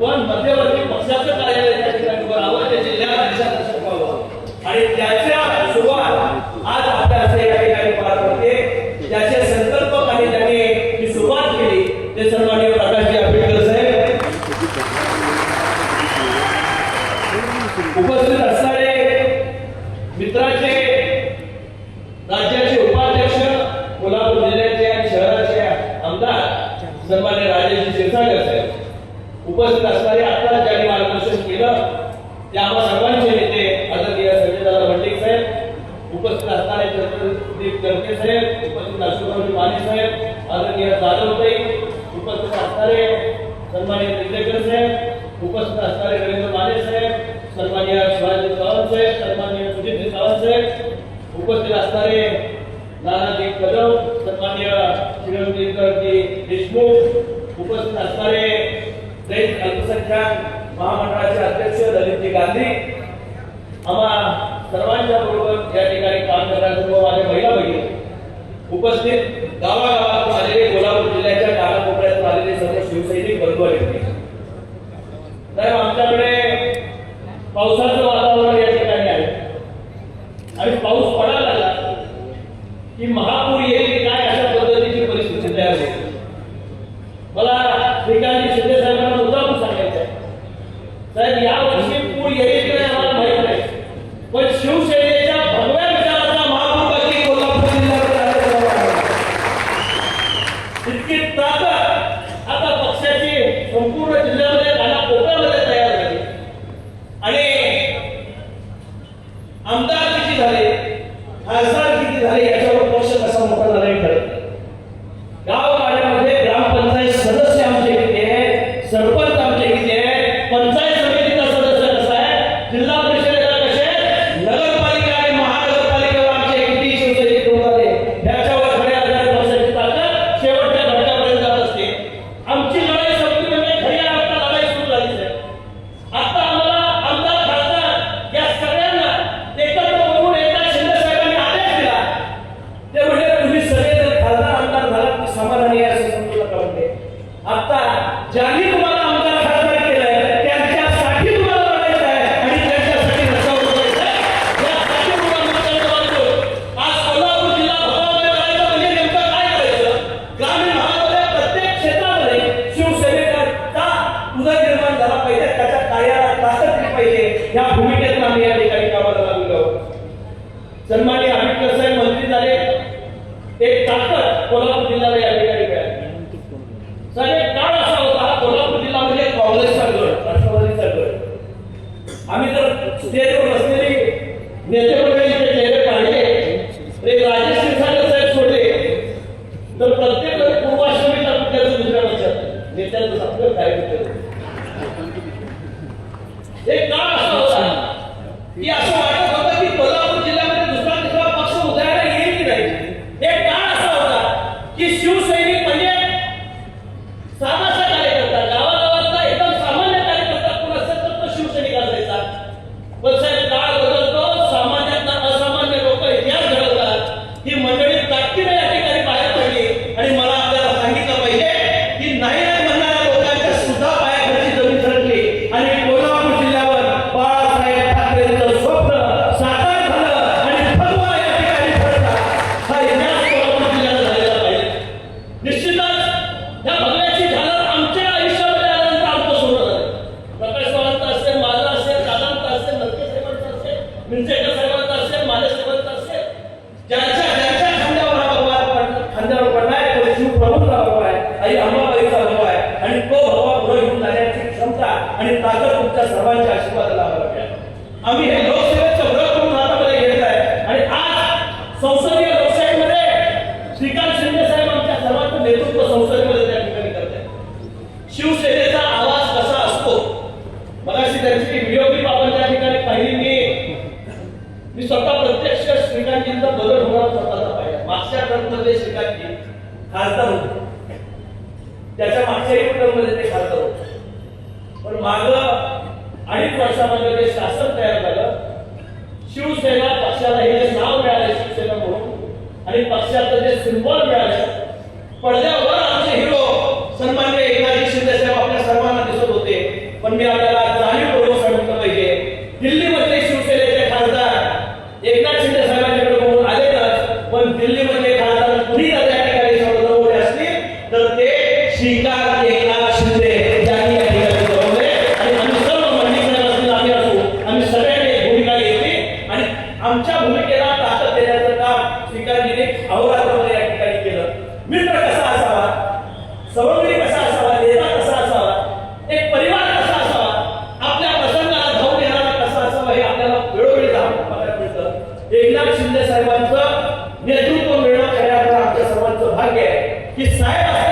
पण मध्यवर्ती पक्षाचं कार्यालय त्या ठिकाणी उभं राहावं ते जिल्ह्यात दिशादर्शक व्हावं आणि त्याच्या सुरुवात आज आपल्या असं या ठिकाणी पार पडते त्याचे संकल्प काही त्यांनी ही सुरुवात केली ते सर्वांनी प्रकाशजी आंबेडकर साहेब. उपस्थित असणारे मित्राचे राज्याचे उपाध्यक्ष कोल्हापूर जिल्ह्याचे आणि शहराचे आमदार सन्मान्य राजेश क्षीरसागर साहेब. उपस्थित असणारे आता ज्यांनी मार्गदर्शन केलं ते आम्हा सर्वांचे नेते आदरणीय संजयदादा भंडिक साहेब उपस्थित असणारे चंद्रदीप करके साहेब उपस्थित अशोकराव माने साहेब आदरणीय जाधवताई उपस्थित असणारे सन्मान्य निंदेकर साहेब उपस्थित असणारे रवींद्र माने साहेब सन्मान्य शिवाजी सावंत साहेब सन्मान्य सुजित सावंत साहेब उपस्थित असणारे नानाजी कदम सन्मान्य श्रीरंगीकरजी देशमुख उपस्थित असणारे दलित अल्पसंख्याक महामंडळाचे अध्यक्ष दलितजी गांधी. आम्हा सर्वांच्या बरोबर या ठिकाणी काम करणारे सर्व माझ्या महिला बहिणी उपस्थित गावागावातून आलेले कोल्हापूर जिल्ह्याच्या कानाकोपऱ्यातून आलेले सर्व शिवसैनिक बंधू आहेत. साहेब आमच्याकडे पावसाचं वातावरण या ठिकाणी आहे आणि पाऊस पडायला लागला की महापूर येईल की काय अशा पद्धतीची परिस्थिती तयार होईल मला श्रीकांत शिंदे साहेबांना मुद्दाम सांगायचं आहे साहेब या वर्षी पूर येईल की नाही आम्हाला माहीत नाही पण शिवसेनेच्या भगव्या विचाराचा महापूर बाकी कोल्हापूर जिल्ह्यामध्ये आलेला आहे. इतकी ताकद आता पक्षाची संपूर्ण जिल्ह्यामध्ये कानाकोपऱ्यामध्ये तयार झाली आणि आमदार किती झाले खासदार किती झाले याच्यावर पक्ष कसा मोठा झाला हे ठरत नाही. गावगाड्यामध्ये ग्रामपंचायत सदस्य आमचे किती आहे सरपंच आमचे किती आहे पंचायत समितीचा सदस्य कसा आहे जिल्हा परिषदेला कसे आहेत? नगरपालिका आणि महानगरपालिकेवर आमचे किती शिवसैनिक लोक आले त्याच्यावर खऱ्या अर्थाने पक्षाची ताकद शेवटच्या घटकापर्यंत जात असते आमची लढाई संपली म्हणजे खरी आता लढाई सुरू झाली आहे आता आम्हाला आमदार खासदार या सगळ्यांना एकत्र बघून एकनाथ शिंदे साहेबांनी आदेश दिला ते म्हणजे तुम्ही सगळे जर खासदार आमदार झालात की समाधानी आहे असं समजू नका म्हणजे आता ज्यांनी तुम्हाला आमदार खासदार केलंय त्यांच्यासाठी तुम्हाला लढायचं आहे आणि त्यांच्यासाठी रस्त्यावर उतरायचं आहे. यासाठी तुम्हाला मतदान करतो. आज कोल्हापूर जिल्हा भगामध्ये करायचं म्हणजे नेमकं काय करायचं ग्रामीण भागामध्ये प्रत्येक क्षेत्रामध्ये शिवसेनेचा उदयनिर्माण झाला पाहिजे त्याच्या कार्याला ताकद दिली पाहिजे या भूमिकेतून आम्ही या ठिकाणी कामाला लागलेलो आहोत सन्मान्य आंबेडकर साहेब मंत्री झाले. एक ताकद कोल्हापूर जिल्ह्याला या ठिकाणी मिळाली. साहेब एक काळ असा होता कोल्हापूर जिल्हा म्हणजे काँग्रेसचा गड राष्ट्रवादीचा गड आम्ही जर स्टेजवर बसलेली नेते मंडळीचे चेहरे काढले ते राजेश क्षीरसागर साहेब सोडले. तर प्रत्येक पूर्वाश्रमी तालुक्याचं कुठल्याच दुसऱ्या पक्षात? नेत्यांचं आपलं काय हे का असं असा की असं वाटत सर्वांच्या आशीर्वादाला आम्हाला मिळाली आम्ही हे लोकसेवेचं व्रत म्हणून हातामध्ये घेतलं आहे. आणि आज संसदीय लोकशाहीमध्ये श्रीकांत शिंदे साहेब आमच्या सर्वांचं नेतृत्व संसदेमध्ये त्या ठिकाणी करत आहे शिवसेनेचा आवाज कसा असतो? मगाशी त्यांची नियोगी क्लिप आपण त्या ठिकाणी पाहिली मी. मी स्वतः प्रत्यक्ष श्रीकांतजींचा बदल होणार स्वतःचा पाहिजे मागच्या टर्ममध्ये श्रीकांतजी खासदार होते. त्याच्या मागच्याही टर्ममध्ये ते खासदार होते. वर्षामध्ये शासन तयार झालं शिवसेना पक्षाला हे नाव मिळालं शिवसेना म्हणून. आणि पक्षाचं जे सिम्बॉल मिळालं पडद्यावर आमचे हिरो सन्मान्य एकनाथ शिंदे साहेब आपल्या सर्वांना दिसत होते. पण मी आपल्याला जाणीवपूर्वक सांगितलं पाहिजे. दिल्लीमध्ये शिवसेनेचे खासदार एकनाथ शिंदे साहेबांच्याकडे बघून आलेतच. पण दिल्लीमध्ये खासदार कुणी त्या ठिकाणी सोडवले असतील? तर ते शिकार अवघातवणे या केलं. मित्र कसा असावा? सवंगडी कसा असावा? नेता कसा असावा? एक परिवार कसा असावा? आपल्या प्रसंगाला धावून येणारा कसा असावा हे आपल्याला वेळोवेळी बघायला मिळतं. एकनाथ शिंदे साहेबांचं नेतृत्व मिळणं खऱ्या आमच्या सर्वांचं भाग्य आहे. की साहेब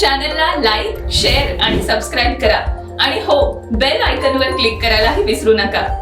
चॅनलला लाईक शेअर आणि सबस्क्राईब करा. आणि हो बेल आयकनवर क्लिक करायलाही विसरू नका.